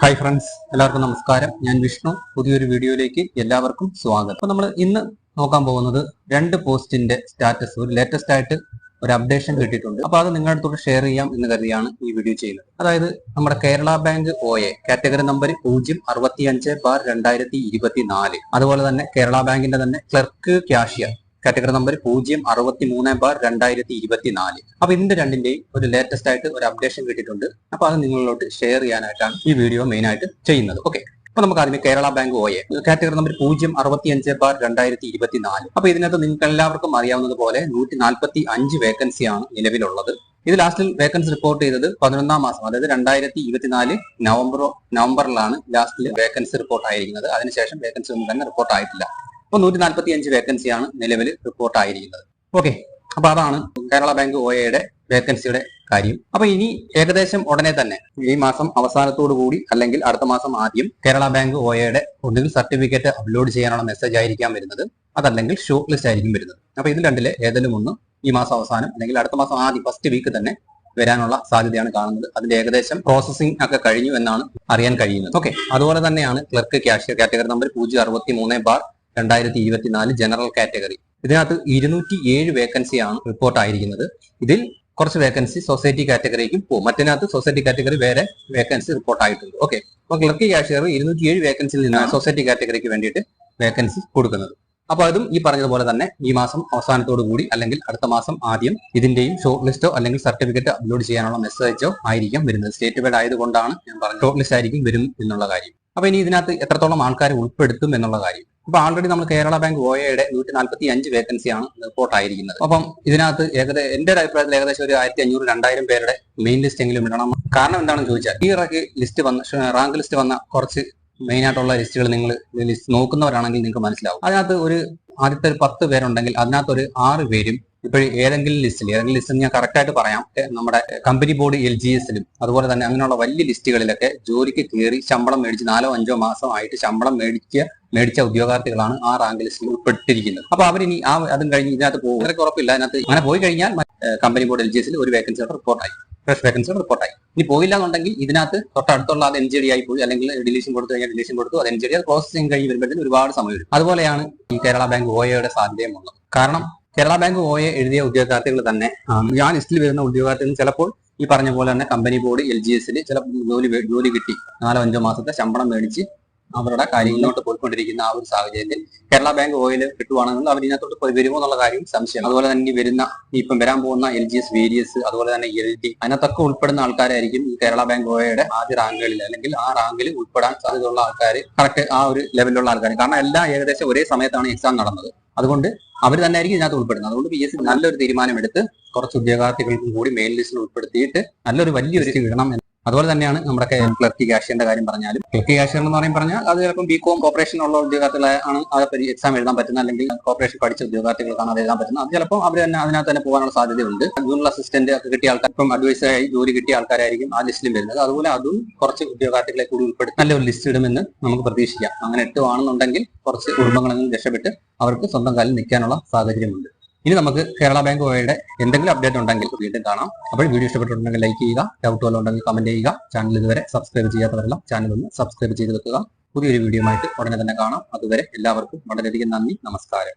Hi friends എല്ലാവർക്കും നമസ്കാരം. ഞാൻ വിഷ്ണു. പുതിയൊരു വീഡിയോയിലേക്ക് എല്ലാവർക്കും സ്വാഗതം. അപ്പൊ നമ്മൾ ഇന്ന് നോക്കാൻ പോകുന്നത് രണ്ട് പോസ്റ്റിന്റെ സ്റ്റാറ്റസ് ഒരു ലേറ്റസ്റ്റ് ആയിട്ട് ഒരു അപ്ഡേഷൻ കിട്ടിയിട്ടുണ്ട്. അപ്പൊ അത് നിങ്ങളുടെ അടുത്തോട് ഷെയർ ചെയ്യാം എന്ന് കരുതിയാണ് ഈ വീഡിയോ ചെയ്യുന്നത്. അതായത് നമ്മുടെ Kerala bank O A category number പൂജ്യം അറുപത്തി അഞ്ച് ബാർ രണ്ടായിരത്തി ഇരുപത്തി നാല് അതുപോലെ തന്നെ കേരള ബാങ്കിന്റെ തന്നെ ക്ലർക്ക് ക്യാഷിയർ. കാറ്റഗറി നമ്പർ പൂജ്യം അറുപത്തി മൂന്ന് ബാർ രണ്ടായിരത്തി ഇരുപത്തി നാല് അപ്പൊ ഇതിന്റെ രണ്ടിന്റെയും ഒരു ലേറ്റസ്റ്റ് ആയിട്ട് ഒരു അപ്ഡേഷൻ കിട്ടിയിട്ടുണ്ട്. അപ്പൊ അത് നിങ്ങളിലോട്ട് ഷെയർ ചെയ്യാനായിട്ടാണ് ഈ വീഡിയോ മെയിൻ ആയിട്ട് ചെയ്യുന്നത്. ഓക്കെ അപ്പൊ നമുക്ക് ആദ്യം Kerala bank A category number പൂജ്യം അറുപത്തി അഞ്ച് ബാർ രണ്ടായിരത്തി ഇരുപത്തി നാല് അപ്പൊ ഇതിനകത്ത് നിങ്ങൾക്ക് എല്ലാവർക്കും അറിയാവുന്നത് പോലെ നൂറ്റി നാൽപ്പത്തി അഞ്ച് വേക്കൻസിയാണ് നിലവിലുള്ളത്. ഇത് ലാസ്റ്റിൽ വേക്കൻസി റിപ്പോർട്ട് ചെയ്തത് പതിനൊന്നാം മാസം അതായത് രണ്ടായിരത്തി ഇരുപത്തിനാല് നവംബർ നവംബറിലാണ് ലാസ്റ്റിൽ വേക്കൻസി റിപ്പോർട്ട് ആയിരിക്കുന്നത്. അതിനുശേഷം വേക്കൻസി ഒന്നും തന്നെ റിപ്പോർട്ട് ആയിട്ടില്ല. അപ്പൊ നൂറ്റി നാൽപ്പത്തി അഞ്ച് വേക്കൻസിയാണ് നിലവിൽ റിപ്പോർട്ട് ആയിരിക്കുന്നത് ഓക്കെ. അപ്പൊ അതാണ് കേരള ബാങ്ക് ഒ എയുടെ വേക്കൻസിയുടെ കാര്യം. അപ്പൊ ഇനി ഏകദേശം ഉടനെ തന്നെ ഈ മാസം അവസാനത്തോടു കൂടി അല്ലെങ്കിൽ അടുത്ത മാസം ആദ്യം കേരള ബാങ്ക് ഒ എയുടെ ഒന്നുകിൽ സർട്ടിഫിക്കറ്റ് അപ്ലോഡ് ചെയ്യാനുള്ള മെസ്സേജ് ആയിരിക്കാം വരുന്നത്. അതല്ലെങ്കിൽ ഷോർട്ട് ലിസ്റ്റ് ആയിരിക്കും വരുന്നത്. അപ്പൊ ഇതിൽ രണ്ടിലെ ഏതെങ്കിലും ഒന്ന് ഈ മാസം അവസാനം അല്ലെങ്കിൽ അടുത്ത മാസം ആദ്യം ഫസ്റ്റ് വീക്ക് തന്നെ വരാനുള്ള സാധ്യതയാണ് കാണുന്നത്. അതിന്റെ ഏകദേശം പ്രോസസ്സിംഗ് ഒക്കെ കഴിഞ്ഞു എന്നാണ് അറിയാൻ കഴിയുന്നത്. ഓക്കെ. അതുപോലെ തന്നെയാണ് ക്ലർക്ക് ക്യാഷ്യർ കാറ്റഗറി നമ്പർ പൂജ്യം അറുപത്തി മൂന്ന് ബാർ രണ്ടായിരത്തി ഇരുപത്തിനാല് ജനറൽ കാറ്റഗറി ഇതിനകത്ത് ഇരുന്നൂറ്റി ഏഴ് വേക്കൻസിയാണ് റിപ്പോർട്ട് ആയിരിക്കുന്നത്. ഇതിൽ കുറച്ച് വേക്കൻസി സൊസൈറ്റി കാറ്റഗറിക്കും പോകും മറ്റിനകത്ത് സൊസൈറ്റി കാറ്റഗറി വേറെ വേക്കൻസി റിപ്പോർട്ട് ആയിട്ടുണ്ട്. ഓക്കെ അപ്പൊ ക്ലർക്ക് ക്യാഷ്യർ ഇരുന്നൂറ്റി ഏഴ് വേക്കൻസിയിൽ നിന്നാണ് സൊസൈറ്റി കാറ്റഗറിക്ക് വേണ്ടിയിട്ട് വേക്കൻസി കൊടുക്കുന്നത്. അപ്പൊ അതും ഈ പറഞ്ഞതുപോലെ തന്നെ ഈ മാസം അവസാനത്തോടു കൂടി അല്ലെങ്കിൽ അടുത്ത മാസം ആദ്യം ഇതിന്റെയും ഷോർട്ട് ലിസ്റ്റോ അല്ലെങ്കിൽ സർട്ടിഫിക്കറ്റ് അപ്ലോഡ് ചെയ്യാനുള്ള മെസ്സേജോ ആയിരിക്കും വരുന്നത്. സ്റ്റേറ്റ് വൈഡ് ആയതുകൊണ്ടാണ് ഞാൻ പറഞ്ഞത്. ഷോർട്ട് ലിസ്റ്റ് ആയിരിക്കും വരും എന്നുള്ള കാര്യം. അപ്പൊ ഇനി ഇതിനകത്ത് എത്രത്തോളം ആൾക്കാരെ ഉൾപ്പെടുത്തും എന്നുള്ള കാര്യം. അപ്പൊ ആൾറെഡി നമ്മൾ കേരള ബാങ്ക് ഓയയുടെ നൂറ്റി നാൽപ്പത്തി അഞ്ച് വേക്കൻസിയാണ് റിപ്പോർട്ട് ആയിരിക്കുന്നത്. അപ്പം ഇതിനകത്ത് ഏകദേശം എന്റെ ഒരു അഭിപ്രായത്തിൽ ഏകദേശം ഒരു ആയിരത്തി അഞ്ഞൂറ് രണ്ടായിരം പേരുടെ മെയിൻ ലിസ്റ്റ് എങ്കിലും ഇടണം. കാരണം എന്താണെന്ന് ചോദിച്ചാൽ ഈ റാങ്ക് ലിസ്റ്റ് വന്ന റാങ്ക് ലിസ്റ്റ് വന്ന കുറച്ച് മെയിൻ ആയിട്ടുള്ള ലിസ്റ്റുകൾ നിങ്ങൾ ലിസ്റ്റ് നോക്കുന്നവരാണെങ്കിൽ നിങ്ങൾക്ക് മനസ്സിലാവും. അതിനകത്ത് ഒരു ആദ്യത്തെ ഒരു പത്ത് പേരുണ്ടെങ്കിൽ അതിനകത്ത് ഒരു ആറ് പേരും ഇപ്പോൾ ഏതെങ്കിലും ലിസ്റ്റിൽ ഏതെങ്കിലും ലിസ്റ്റിൽ ഞാൻ കറക്റ്റായിട്ട് പറയാം. നമ്മുടെ കമ്പനി ബോർഡ് എൽ ജി എസിലും അതുപോലെ തന്നെ അങ്ങനെയുള്ള വലിയ ലിസ്റ്റുകളിലൊക്കെ ജോലിക്ക് കയറി ശമ്പളം മേടിച്ച് നാലോ അഞ്ചോ മാസം ആയിട്ട് ശമ്പളം മേടിക്കുക മേടിച്ച ഉദ്യോഗാർത്ഥികളാണ് ആ റാങ്ക് ലിസ്റ്റിൽ ഉൾപ്പെട്ടിരിക്കുന്നത്. അപ്പൊ അവരിനി ആ അതും കഴിഞ്ഞ് ഇതിനകത്ത് പോകും. അതൊക്കെ ഉറപ്പില്ല. അതിനകത്ത് അങ്ങനെ പോയി കഴിഞ്ഞാൽ കമ്പനി ബോർഡ് എൽ ജി എസിൽ ഒരു വേക്കൻസി റിപ്പോർട്ടായി ഫ്രഷ് വേക്കൻസി റിപ്പോർട്ടായി ഇനി പോയില്ല എന്നുണ്ടെങ്കിൽ ഇതിനകത്ത് തൊട്ടടുത്തുള്ള അത് എൻ ജി ഡി ആയി പോയി അല്ലെങ്കിൽ ഡിലീഷൻ കൊടുത്തു കഴിഞ്ഞാൽ ഡിലീഷൻ കൊടുത്തു അത് എൻ ജി ഡി അത് പ്രോസസ്സിംഗ് കഴിഞ്ഞ് വരുമ്പോഴത്തേക്കും ഒരുപാട് സമയം വരും അതുപോലെയാണ് ഈ കേരള ബാങ്ക് ഓയയുടെ സാധ്യതയും ഉള്ളത്. കാരണം കേരള ബാങ്ക് ഒ എ എഴുതിയ ഉദ്യോഗാർത്ഥികൾ തന്നെ ഞാൻ ലിസ്റ്റിൽ വരുന്ന ഉദ്യോഗാർത്ഥികൾ ചിലപ്പോൾ ഈ പറഞ്ഞ പോലെ തന്നെ കമ്പനി ബോർഡ് എൽ ജി എസിൽ ചില ജോലി ജോലി കിട്ടി. നാലോ അഞ്ചോ മാസത്തെ ശമ്പളം മേടിച്ച് അവരുടെ കാര്യങ്ങളിലോട്ട് പോയിക്കൊണ്ടിരിക്കുന്ന ആ ഒരു സാഹചര്യത്തിൽ കേരള ബാങ്ക് ഓയിൽ കിട്ടുവാണെങ്കിൽ അവർ ഇതിനകത്തോട്ട് വരുമോ എന്നുള്ള കാര്യം സംശയം അതുപോലെ തന്നെ വരുന്ന ഇപ്പം വരാൻ പോകുന്ന എൽ ജി എസ് വേരിയസ് അതുപോലെ തന്നെ എൽ ഡി അതിനകത്തൊക്കെ ഉൾപ്പെടുന്ന ആൾക്കാരായിരിക്കും ഈ കേരള ബാങ്ക് ഓയുടെ ആദ്യ റാങ്കുകളിൽ അല്ലെങ്കിൽ ആ റാങ്കിൽ ഉൾപ്പെടാൻ സാധ്യതയുള്ള ആൾക്കാർ കറക്റ്റ് ആ ഒരു ലെവലിലുള്ള ആൾക്കാർ കാരണം എല്ലാം ഏകദേശം ഒരേ സമയത്താണ് എക്സാം നടന്നത്. അതുകൊണ്ട് അവർ തന്നെ ആയിരിക്കും ഇതിനകത്ത് ഉൾപ്പെടുന്നത്. അതുകൊണ്ട് പി എസ് സി നല്ലൊരു തീരുമാനമെടുത്ത് കുറച്ച് ഉദ്യോഗാർത്ഥികൾക്കും കൂടി മെയിൻ ലിസ്റ്റിൽ ഉൾപ്പെടുത്തിയിട്ട് നല്ലൊരു വലിയൊരു ഇടണം അതുപോലെ തന്നെയാണ് നമ്മുടെ ക്ലർക്ക് കാഷ്യന്റെ കാര്യം പറഞ്ഞാലും. ക്ലർക്ക് കാഷ്യർ എന്ന് പറയും പറഞ്ഞാൽ അത് ചിലപ്പോൾ ബി കോം കോർപ്പറേഷൻ ഉള്ള ഉദ്യോഗാർത്ഥികളെ ആണ് അത് എക്സാം എഴുതാൻ പറ്റുന്നത് അല്ലെങ്കിൽ കോപ്പറേഷൻ പഠിച്ച ഉദ്യോഗാർത്ഥികൾക്കാണ് അത് എഴുതാൻ പറ്റുന്നത്. അത് ചിലപ്പോൾ അവർ തന്നെ അതിനകത്ത് തന്നെ പോകാനുള്ള സാധ്യതയുണ്ട്. ജൂനിയർ അസിസ്റ്റന്റ് ഒക്കെ കിട്ടിയ ആൾക്കാർ ഇപ്പം അഡ്വൈസറായി ജോലി കിട്ടിയ ആൾക്കാരായിരിക്കും ആ ലിസ്റ്റിൽ വരുന്നത്. അതുപോലെ അതും കുറച്ച് ഉദ്യോഗാർത്ഥികളെ കൂടി ഉൾപ്പെടുത്തി നല്ലൊരു ലിസ്റ്റ് ഇടുമെന്ന് നമുക്ക് പ്രതീക്ഷിക്കാം. അങ്ങനെ ഇട്ടുവാണെന്നുണ്ടെങ്കിൽ കുറച്ച് കുടുംബങ്ങളിൽ നിന്ന് രക്ഷപ്പെട്ട് അവർക്ക് സ്വന്തം കാലിൽ നിൽക്കാനുള്ള സാഹചര്യമുണ്ട്. ഇനി നമുക്ക് കേരള ബാങ്ക് വഴിയുടെ എന്തെങ്കിലും അപ്ഡേറ്റ് ഉണ്ടെങ്കിൽ വീണ്ടും കാണാം. അപ്പോൾ വീഡിയോ ഇഷ്ടപ്പെട്ടിട്ടുണ്ടെങ്കിൽ ലൈക്ക് ചെയ്യുക ഡൗട്ട് വല്ല ഉണ്ടെങ്കിൽ കമന്റ് ചെയ്യുക. ചാനൽ ഇതുവരെ സബ്സ്ക്രൈബ് ചെയ്യാത്തവരെല്ലാം ചാനൽ ഒന്ന് സബ്സ്ക്രൈബ് ചെയ്ത് വെക്കുക. പുതിയൊരു വീഡിയോ ആയിട്ട് ഉടനെ തന്നെ കാണാം. അതുവരെ എല്ലാവർക്കും വളരെയധികം നന്ദി നമസ്കാരം.